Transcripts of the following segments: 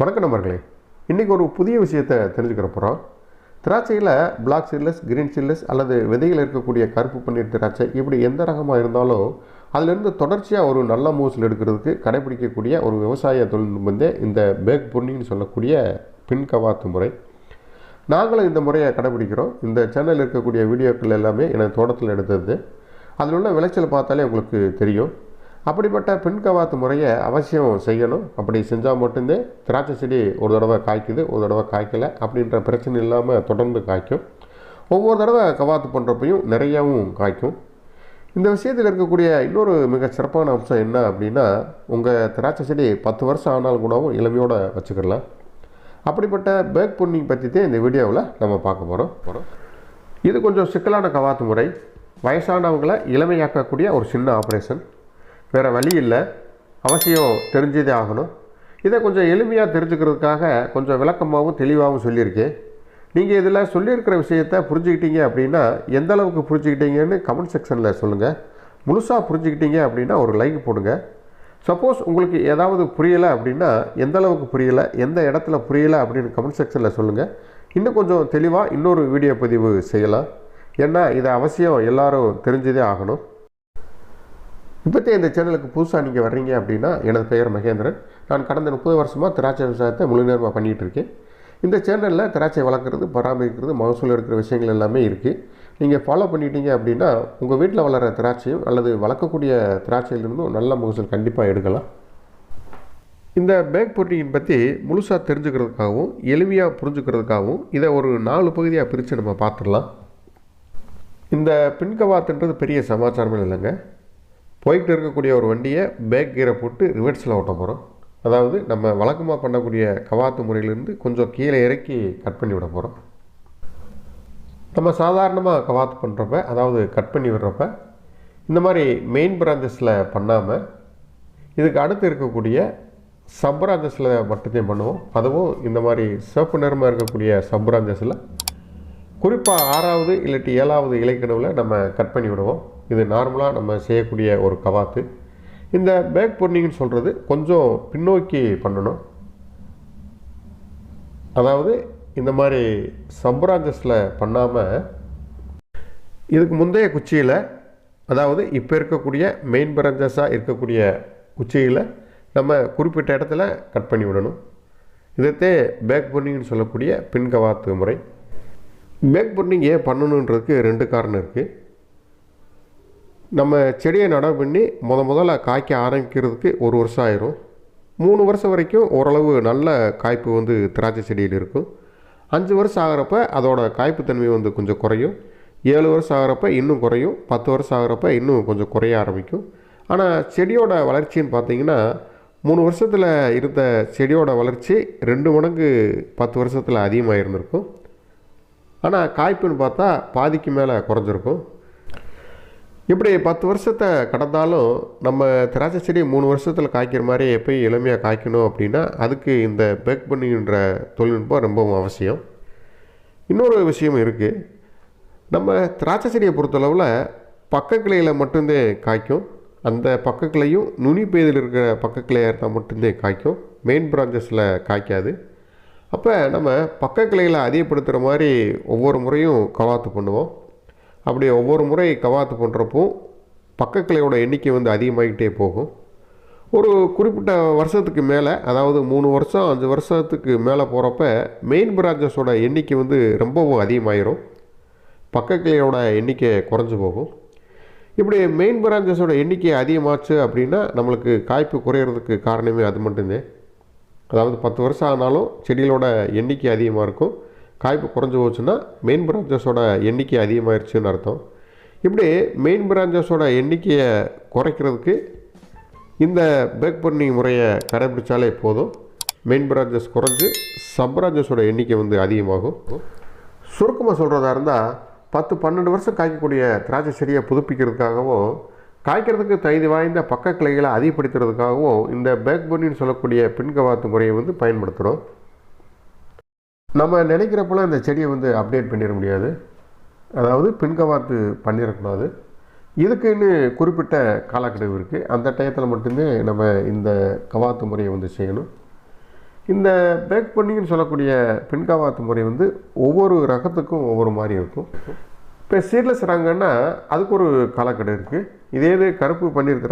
வணக்கம் நண்பர்களே. இன்றைக்கி ஒரு புதிய விஷயத்தை தெரிஞ்சுக்கிற போகிறோம் திராட்சையில் பிளாக் சீட்லெஸ் கிரீன் சீட்லெஸ் அல்லது விதைகள் இருக்கக்கூடிய கருப்பு பன்னீர் திராட்சை இப்படி எந்த ரகமாக இருந்தாலும் அதிலிருந்து தொடர்ச்சியாக ஒரு நல்ல மூசில் எடுக்கிறதுக்கு கடைபிடிக்கக்கூடிய ஒரு விவசாய தொழில்நுட்பம் வந்து இந்த பேக் புர்னின்னு சொல்லக்கூடிய பின் கவாத்து முறை. நாங்களும் இந்த முறையை கடைபிடிக்கிறோம். இந்த சேனலில் இருக்கக்கூடிய வீடியோக்கள் எல்லாமே எனது தோட்டத்தில் எடுத்தது. அதில் உள்ள விளைச்சல் பார்த்தாலே உங்களுக்கு தெரியும். அப்படிப்பட்ட பெண் கவாத்து முறையை அவசியம் செய்யணும். அப்படி செஞ்சால் மட்டுந்தே திராட்சை செடி ஒரு தடவை காய்க்குது ஒரு தடவை காய்க்கலை அப்படின்ற பிரச்சனை இல்லாமல் தொடர்ந்து காய்க்கும். ஒவ்வொரு தடவை கவாத்து பண்ணுறப்பையும் நிறையாவும் காய்க்கும். இந்த விஷயத்தில் இருக்கக்கூடிய இன்னொரு மிக சிறப்பான அம்சம் என்ன அப்படின்னா உங்கள் திராட்சை செடி பத்து வருஷம் ஆனாலும் கூடவும் இளமையோடு வச்சுக்கிடலாம். அப்படிப்பட்ட பேக் புன்னிங் பற்றி தான் இந்த வீடியோவில் நம்ம பார்க்க போகிறோம் போகிறோம் இது கொஞ்சம் சிக்கலான கவாத்து முறை. வயசானவங்களை இளமையாக்கக்கூடிய ஒரு சின்ன ஆப்ரேஷன் வேறு வழி இல்லை. அவசியம் தெரிஞ்சதே ஆகணும். இதை கொஞ்சம் எளிமையாக தெரிஞ்சுக்கிறதுக்காக கொஞ்சம் விளக்கமாகவும் தெளிவாகவும் சொல்லியிருக்கேன். நீங்கள் இதில் சொல்லியிருக்கிற விஷயத்தை புரிஞ்சுக்கிட்டீங்க அப்படின்னா எந்த அளவுக்கு புரிஞ்சுக்கிட்டீங்கன்னு கமெண்ட் செக்ஷனில் சொல்லுங்கள் முழுசாக புரிஞ்சுக்கிட்டீங்க அப்படின்னா ஒரு லைக் போடுங்க. சப்போஸ் உங்களுக்கு ஏதாவது புரியலை அப்படின்னா எந்த அளவுக்கு புரியலை எந்த இடத்துல புரியலை அப்படின்னு கமெண்ட் செக்ஷனில் சொல்லுங்கள் இன்னும் கொஞ்சம் தெளிவாக இன்னொரு வீடியோ பதிவு செய்யலாம். ஏன்னா இதை அவசியம் எல்லாரும் தெரிஞ்சதே ஆகணும். இப்போத்தே இந்த சேனலுக்கு புதுசாக நீங்கள் வர்றீங்க அப்படின்னா எனது பெயர் மகேந்திரன். நான் கடந்த முப்பது வருஷமாக திராட்சை விவசாயத்தை முழு நேரமாக பண்ணிகிட்டு இருக்கேன். இந்த சேனலில் திராட்சை வளர்க்குறது பராமரிக்கிறது மகசூல் எடுக்கிற விஷயங்கள் எல்லாமே இருக்குது நீங்கள் ஃபாலோ பண்ணிட்டீங்க அப்படின்னா உங்கள் வீட்டில் வளர திராட்சையும் அல்லது வளர்க்கக்கூடிய திராட்சையிலிருந்தும் நல்ல மகசூல் கண்டிப்பாக எடுக்கலாம். இந்த பேக் போட்டியின் பற்றி முழுசாக தெரிஞ்சுக்கிறதுக்காகவும் எளிமையாக புரிஞ்சுக்கிறதுக்காகவும் இதை ஒரு நாலு பகுதியாக பிரித்து நம்ம பார்த்துடலாம். இந்த பின்கவாத்துன்றது பெரிய சமாச்சாரமே இல்லைங்க. போய்கிட்டு இருக்கக்கூடிய ஒரு வண்டியை பேக் கீரை போட்டு ரிவர்ஸில் ஓட்ட போகிறோம். அதாவது நம்ம வழக்கமாக பண்ணக்கூடிய கவாத்து முறையிலேருந்து கொஞ்சம் கீழே இறக்கி கட் பண்ணி விட போகிறோம். நம்ம சாதாரணமாக கவாத்து பண்ணுறப்ப அதாவது கட் பண்ணி விடுறப்ப இந்த மாதிரி மெயின் பிரான்ச்சஸில் பண்ணாமல் இதுக்கு அடுத்து இருக்கக்கூடிய சப் பிரான்ச்சஸில் மட்டும்தான் பண்ணுவோம். அதுவும் இந்த மாதிரி சிவப்பு நிறமாக இருக்கக்கூடிய சப் பிரான்ச்சஸில் குறிப்பாக ஆறாவது இல்லாட்டி ஏழாவது இலைக்கனவில் நம்ம கட் பண்ணி விடுவோம். இது நார்மலாக நம்ம செய்யக்கூடிய ஒரு கவாத்து. இந்த பேக் பொர்னிங்னு சொல்கிறது கொஞ்சம் பின்னோக்கி பண்ணணும். அதாவது இந்த மாதிரி சம்பராஞ்சஸில் பண்ணாமல் இதுக்கு முந்தைய குச்சியில் அதாவது இப்போ இருக்கக்கூடிய மெயின் பிராஞ்சஸாக இருக்கக்கூடிய குச்சியில் நம்ம குறிப்பிட்ட இடத்துல கட் பண்ணி விடணும். இதத்தே பேக் பொர்னிங்னு சொல்லக்கூடிய பின் கவாத்து முறை. பேக் பொர்னிங் ஏன் பண்ணணுன்றதுக்கு ரெண்டு காரணம் இருக்குது நம்ம செடியை நடவு பண்ணி முத முதல்ல காய்க்க ஆரம்பிக்கிறதுக்கு ஒரு வருஷம் ஆயிரும். மூணு வருஷம் வரைக்கும் ஓரளவு நல்ல காய்ப்பு வந்து திராட்சை செடியில் இருக்கும். அஞ்சு வருஷம் ஆகிறப்ப அதோட காய்ப்பு தன்மை வந்து கொஞ்சம் குறையும். ஏழு வருஷம் ஆகிறப்ப இன்னும் குறையும். பத்து வருஷம் ஆகிறப்ப இன்னும் கொஞ்சம் குறைய ஆரம்பிக்கும். ஆனால் செடியோட வளர்ச்சின்னு பார்த்தீங்கன்னா மூணு வருஷத்தில் இருந்த செடியோட வளர்ச்சி ரெண்டு மடங்கு பத்து வருஷத்தில் அதிகமாக இருந்திருக்கும் ஆனால் காய்ப்புன்னு பார்த்தா பாதிக்கு மேலே குறைஞ்சிருக்கும். இப்படி பத்து வருஷத்தை கடந்தாலும் நம்ம திராட்சை செடி மூணு வருஷத்தில் காய்க்கிற மாதிரி எப்பயும் இளமையாக காய்க்கணும் அப்படின்னா அதுக்கு இந்த பேக் பண்ணின்ற தொழில்நுட்பம் ரொம்பவும் அவசியம். இன்னொரு விஷயம் இருக்குது நம்ம திராட்சை செடியை பொறுத்தளவில் பக்கக்கிளையில் மட்டும்தான் காய்க்கும். அந்த பக்கக்கிளையும் நுனி பெய்தில் இருக்கிற பக்கக்கிளையாக இருந்தால் மட்டும்தான் காய்க்கும். மெயின் பிரான்ச்சஸில் காய்க்காது. அப்போ நம்ம பக்கக்கிளையில் அதிகப்படுத்துகிற மாதிரி ஒவ்வொரு முறையும் கவாத்து பண்ணுவோம். அப்படி ஒவ்வொரு முறை கவாத்து பண்ணுறப்போ பக்கக்கிளையோட எண்ணிக்கை வந்து அதிகமாகிட்டே போகும். ஒரு குறிப்பிட்ட வருஷத்துக்கு மேலே அதாவது மூணு வருஷம் அஞ்சு வருஷத்துக்கு மேலே போகிறப்ப மெயின் பிரான்ச்சஸோட எண்ணிக்கை வந்து ரொம்பவும் அதிகமாயிரும். பக்கக்கிளையோட எண்ணிக்கை குறைஞ்சி போகும். இப்படி மெயின் பிரான்ச்சஸோட எண்ணிக்கை அதிகமாச்சு அப்படின்னா நம்மளுக்கு காய்ப்பு குறையிறதுக்கு காரணமே அது மட்டும்தான் அதாவது பத்து வருஷம் ஆனாலும் செடிகளோட எண்ணிக்கை அதிகமாக இருக்கும். காய்ப்பு குறைஞ்சி போச்சுன்னா மெயின் பிரான்ச்சஸோட எண்ணிக்கை அதிகமாகிடுச்சுன்னு அர்த்தம். இப்படி மெயின் பிரான்ச்சஸோட எண்ணிக்கையை குறைக்கிறதுக்கு இந்த பேக் பர்னிங் முறையை கடைபிடிச்சாலே போதும். மெயின் பிரான்ச்சஸ் குறைஞ்சு சப் பிரான்ச்சஸோட எண்ணிக்கை வந்து அதிகமாகும். சுருக்கமாக சொல்கிறதா இருந்தால் பத்து பன்னெண்டு வருஷம் காய்க்கக்கூடிய திராட்சை செடியை புதுப்பிக்கிறதுக்காகவும் காய்க்கிறதுக்கு தகுதி வாய்ந்த பக்க கிளைகளை அதிகப்படுத்துறதுக்காகவும் இந்த பேக் பர்னின்னு சொல்லக்கூடிய பின்கவாத்து முறையை வந்து பயன்படுத்துகிறோம் நம்ம நினைக்கிறப்பெல்லாம் இந்த செடியை வந்து அப்டேட் பண்ணிட முடியாது. அதாவது பின்கவாத்து பண்ணிடக்கூடாது. இதுக்குன்னு குறிப்பிட்ட காலக்கெடுவு இருக்குது அந்த டயத்தில் மட்டுமே நம்ம இந்த கவாத்து முறையை வந்து செய்யணும். இந்த பேக் பண்ணிங்கன்னு சொல்லக்கூடிய பின்கவாத்து முறை வந்து ஒவ்வொரு ரகத்துக்கும் ஒவ்வொரு மாதிரி இருக்கும். இப்போ சீட்லெஸ் ரகங்கன்னா அதுக்கு ஒரு காலக்கெடு இருக்குது இதே இது கருப்பு பன்னீர்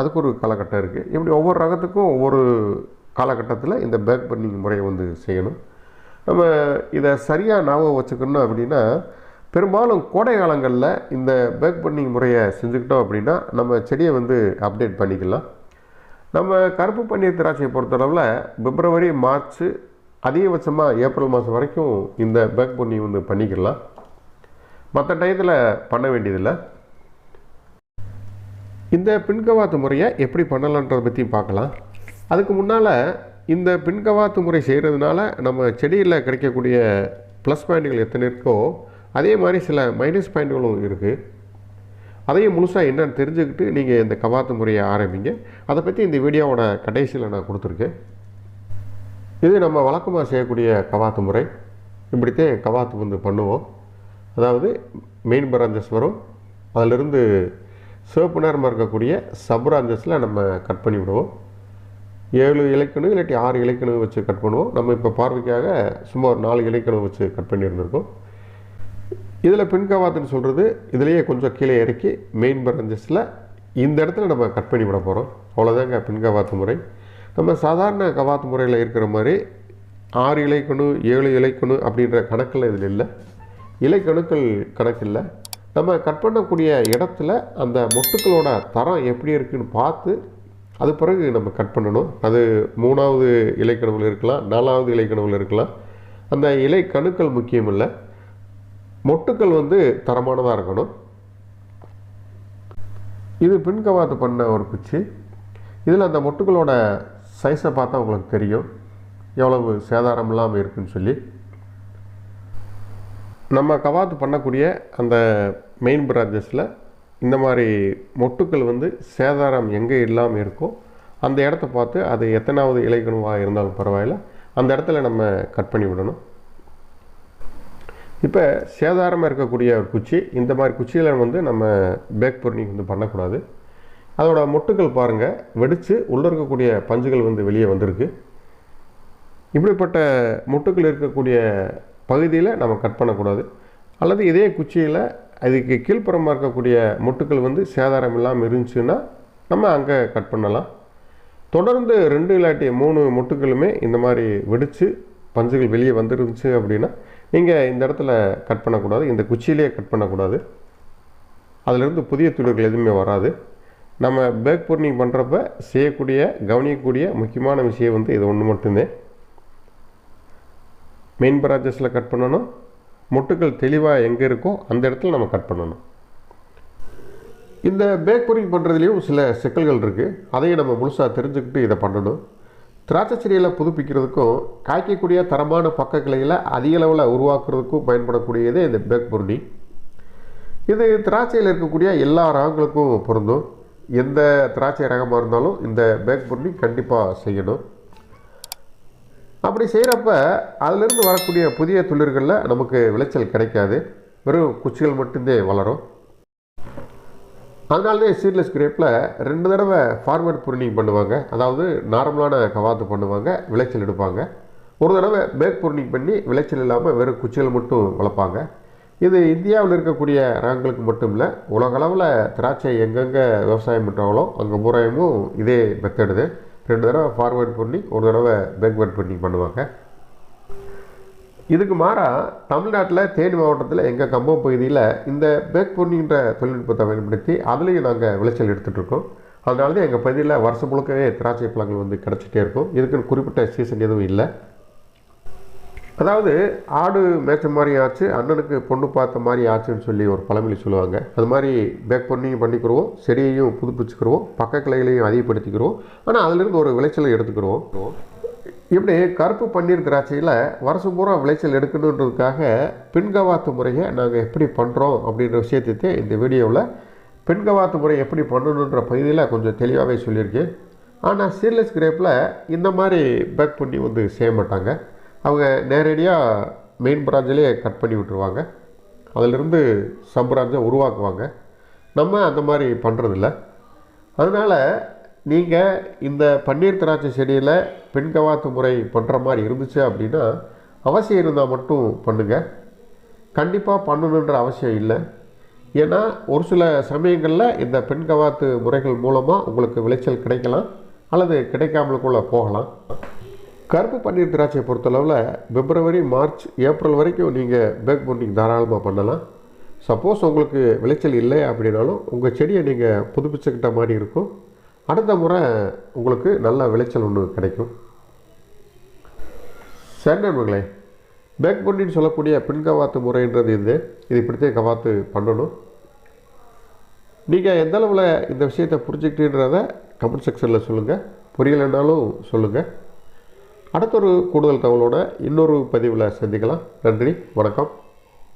அதுக்கு ஒரு காலகட்டம் இருக்குது இப்படி ஒவ்வொரு ரகத்துக்கும் ஒவ்வொரு காலகட்டத்தில் இந்த பேக் பண்ணிங் முறையை வந்து செய்யணும். நம்ம இதை சரியாக ஞாபகம் வச்சுக்கணும் அப்படின்னா பெரும்பாலும் கோடை காலங்களில் இந்த பேக் பண்ணிங் முறையை செஞ்சுக்கிட்டோம் அப்படின்னா நம்ம செடியை வந்து அப்டேட் பண்ணிக்கலாம். நம்ம கருப்பு பன்னீர் திராட்சையை பொறுத்தளவில் பிப்ரவரி மார்ச் அதிகபட்சமாக ஏப்ரல் மாதம் வரைக்கும் இந்த பேக் பண்ணி வந்து பண்ணிக்கலாம். மற்ற டயத்தில் பண்ண வேண்டியதில்லை. இந்த பின்கவாத்து முறையை எப்படி பண்ணலான்றதை பற்றி பார்க்கலாம். அதுக்கு முன்னால் இந்த பின்கவாத்து முறை செய்கிறதுனால நம்ம செடியில் கிடைக்கக்கூடிய ப்ளஸ் பாயிண்ட்கள் எத்தனை இருக்கோ அதே மாதிரி சில மைனஸ் பாயிண்ட்களும் இருக்குது அதையும் முழுசாக என்னென்னு தெரிஞ்சுக்கிட்டு நீங்கள் இந்த கவாத்து முறையை ஆரம்பிங்க. அதை பற்றி இந்த வீடியோவோட கடைசியில் நான் கொடுத்துருக்கேன். இது நம்ம வழக்கமாக செய்யக்கூடிய கவாத்து முறை. இப்படித்தான் கவாத்து வந்து பண்ணுவோம். அதாவது மெயின் பிராஞ்சஸ் வரும். அதிலிருந்து சிவப்பு நேரமாக இருக்கக்கூடிய சப் பிராஞ்சஸில் நம்ம கட் பண்ணி விடுவோம் ஏழு இலக்கணம் இல்லாட்டி ஆறு இலக்கணம் வச்சு கட் பண்ணுவோம். நம்ம இப்போ பார்வைக்காக சும்மா ஒரு நாலு இலக்கணம் வச்சு கட் பண்ணியிருந்திருக்கோம். இதில் பின்கவாத்துன்னு சொல்கிறது இதிலேயே கொஞ்சம் கீழே இறக்கி மெயின் பிராஞ்சஸில் இந்த இடத்துல நம்ம கட் பண்ணி விட போகிறோம் அவ்வளோதாங்க பின்கவாத்து முறை. நம்ம சாதாரண கவாத்து முறையில் இருக்கிற மாதிரி ஆறு இலைக்கணு ஏழு இலைக்கணு அப்படின்ற கணக்கில் இதில் இல்லை. இலைக்கணுக்கள் கணக்கில்லை நம்ம கட் பண்ணக்கூடிய இடத்துல அந்த மொட்டுக்களோட தரம் எப்படி இருக்குன்னு பார்த்து அது பிறகு நம்ம கட் பண்ணணும். அது மூணாவது இலைக்கணுவில் இருக்கலாம் நாலாவது இலைக்கணுவில் இருக்கலாம். அந்த இலை கணுக்கள் முக்கியம் இல்லை. மொட்டுக்கள் வந்து தரமானதாக இருக்கணும். இது பின்கவாத்து பண்ண ஒரு குச்சி. இதில் அந்த மொட்டுக்களோட சைஸை பார்த்தா உங்களுக்கு தெரியும். எவ்வளவு சேதாரம் இல்லாமல் இருக்குன்னு சொல்லி. நம்ம கவாத்து பண்ணக்கூடிய அந்த மெயின் பிரான்ச்சஸில் இந்த மாதிரி மொட்டுக்கள் வந்து சேதாரம் எங்கே இல்லாமல் இருக்கோ அந்த இடத்த பார்த்து அது எத்தனாவது இலைக்கணுவாக இருந்தாலும் பரவாயில்ல. அந்த இடத்துல நம்ம கட் பண்ணி விடணும். இப்போ சேதாரமாக இருக்கக்கூடிய ஒரு குச்சி இந்த மாதிரி குச்சியில் வந்து நம்ம பேக் பொருணிங் வந்து பண்ணக்கூடாது. அதோட மொட்டுக்கள் பாருங்கள் வெடித்து உள்ளே இருக்கக்கூடிய பஞ்சுகள் வந்து வெளியே வந்திருக்கு. இப்படிப்பட்ட மொட்டுக்கள் இருக்கக்கூடிய பகுதியில் நம்ம கட் பண்ணக்கூடாது. அல்லது இதே குச்சியில் அதுக்கு கீழ்ப்புறமாக இருக்கக்கூடிய மொட்டுக்கள் வந்து சேதாரம் இல்லாமல் இருந்துச்சுன்னா நம்ம அங்கே கட் பண்ணலாம். தொடர்ந்து ரெண்டு இல்லாட்டி மூணு மொட்டுக்களுமே இந்த மாதிரி வெடித்து பஞ்சுகள் வெளியே வந்துருந்துச்சு அப்படின்னா நீங்கள் இந்த இடத்துல கட் பண்ணக்கூடாது. இந்த குச்சியிலே கட் பண்ணக்கூடாது. அதிலிருந்து புதிய துளிர்கள் எதுவுமே வராது. நம்ம பேக் பொர்னிங் பண்ணுறப்ப செய்யக்கூடிய கவனிக்கக்கூடிய முக்கியமான விஷயம் வந்து இது ஒன்று மட்டும்தான் மெயின் பிரான்ச்சஸில் கட் பண்ணணும். மொட்டுக்கள் தெளிவாக எங்கே இருக்கோ அந்த இடத்துல நம்ம கட் பண்ணணும். இந்த பேக் பொரிங் பண்ணுறதுலேயும் சில சிக்கல்கள் இருக்குது அதையும் நம்ம முழுசாக தெரிஞ்சுக்கிட்டு இதை பண்ணணும். திராட்சை செடிகளை புதுப்பிக்கிறதுக்கும் காய்க்கக்கூடிய தரமான பக்க கிளைகளை அதிக அளவில் உருவாக்குறதுக்கும் பயன்படக்கூடியதே இந்த பேக் பொருணி இது திராட்சையில் இருக்கக்கூடிய எல்லா ரகங்களுக்கும் பொருந்தும். எந்த திராட்சை ரகமாக இருந்தாலும் இந்த பேக் பொருணி கண்டிப்பாக செய்யணும். அப்படி செய்கிறப்ப அதிலிருந்து வரக்கூடிய புதிய துளிர்களில் நமக்கு விளைச்சல் கிடைக்காது. வெறும் குச்சிகள் மட்டுந்தே வளரும். அதனாலே சீட்லெஸ் கிரேப்பில் ரெண்டு தடவை ஃபார்மேட் புருனிங் பண்ணுவாங்க. அதாவது நார்மலான கவாத்து பண்ணுவாங்க விளைச்சல் எடுப்பாங்க. ஒரு தடவை பேக் புருனிங் பண்ணி விளைச்சல் இல்லாமல் வெறும் குச்சிகள் மட்டும் வளர்ப்பாங்க. இது இந்தியாவில் இருக்கக்கூடிய ரகங்களுக்கு மட்டும் இல்லை உலகளவில் திராட்சை எங்கெங்கே விவசாயம் பண்ணுறாங்களோ அங்கே பூராயமும் இதே மெத்தடுது ரெண்டு தடவை ஃபார்வேர்ட் பண்ணி ஒரு தடவை பேக்வேர்ட் பண்ணி பண்ணுவாங்க. இதுக்கு மாறாக தமிழ்நாட்டில் தேனி மாவட்டத்தில் எங்கள் கம்பம் பகுதியில் இந்த பேக் பொன்னின்ற தொழில்நுட்பத்தை பயன்படுத்தி அதுலேயும் நாங்கள் விளைச்சல் எடுத்துகிட்டு இருக்கோம். அதனால தான் எங்கள் பகுதியில் வருஷம் முழுக்கவே திராட்சை பழங்கள் வந்து கிடச்சிட்டே இருக்கும். இதுக்குன்னு குறிப்பிட்ட சீசன் எதுவும் இல்லை. அதாவது ஆடு மேய்ச்ச மாதிரி ஆச்சு அண்ணனுக்கு பொண்ணு பார்த்த மாதிரி ஆச்சுன்னு சொல்லி ஒரு பழமொழி சொல்லுவாங்க. அது மாதிரி பேக் பண்ணியும் பண்ணிக்கிறோம் செடியையும் புதுப்பிச்சுக்கிறோம் பக்க கிளைகளையும் அதிகப்படுத்திக்கிறோம் ஆனால் அதிலிருந்து ஒரு விளைச்சலை எடுத்துக்கிறோம் இப்படி கருப்பு பன்னீர் திராட்சையில் வருஷம் பூரா விளைச்சல் எடுக்கணுன்றதுக்காக பின்கவாத்து முறையை நாங்கள் எப்படி பண்ணுறோம் அப்படின்ற விஷயத்தை இந்த வீடியோவில் பின்கவாத்து முறை எப்படி பண்ணணுன்ற பகுதியில் கொஞ்சம் தெளிவாகவே சொல்லியிருக்கேன். ஆனால் சீர்லெஸ் கிரேப்பில் இந்த மாதிரி பேக் பண்ணி வந்து செய்ய மாட்டாங்க. அவங்க நேரடியாக மெயின் பிராஞ்சிலே கட் பண்ணி விட்டுருவாங்க. அதிலிருந்து சப் உருவாக்குவாங்க. நம்ம அந்த மாதிரி பண்ணுறதில்ல அதனால் நீங்கள் இந்த பன்னீர் திராட்சை செடியில் பெண்கவாத்து முறை பண்ணுற மாதிரி இருந்துச்சு அப்படின்னா அவசியம் இருந்தால் மட்டும் பண்ணுங்கள் கண்டிப்பாக பண்ணணுன்ற அவசியம் இல்லை. ஏன்னா ஒரு சில சமயங்களில் இந்த பெண்கவாத்து முறைகள் மூலமாக உங்களுக்கு விளைச்சல் கிடைக்கலாம். அல்லது கிடைக்காமல் கூட போகலாம். கருப்பு பன்னீர் திராட்சையை பொறுத்தளவில் பிப்ரவரி மார்ச் ஏப்ரல் வரைக்கும் நீங்கள் பேக் பண்டிங் தாராளமாக பண்ணலாம். சப்போஸ் உங்களுக்கு விளைச்சல் இல்லை அப்படின்னாலும் உங்கள் செடியை நீங்கள் புதுப்பிச்சுக்கிட்ட மாதிரி இருக்கும். அடுத்த முறை உங்களுக்கு நல்ல விளைச்சல் ஒன்று கிடைக்கும். சரி நண்பர்களே பேக் பண்டின்னு சொல்லக்கூடிய பின்கவாத்து முறைன்றது இது. இது இப்படித்தான் கவாத்து பண்ணணும். நீங்கள் எந்தளவில் இந்த விஷயத்தை புரிஞ்சுக்கிட்டீன்றத கமெண்ட் செக்ஷனில் சொல்லுங்கள் புரியலைன்னாலும் சொல்லுங்கள் அடுத்த ஒரு கூடுதல் தகவலோட இன்னொரு பதிவில் சந்திக்கலாம். நன்றி வணக்கம்.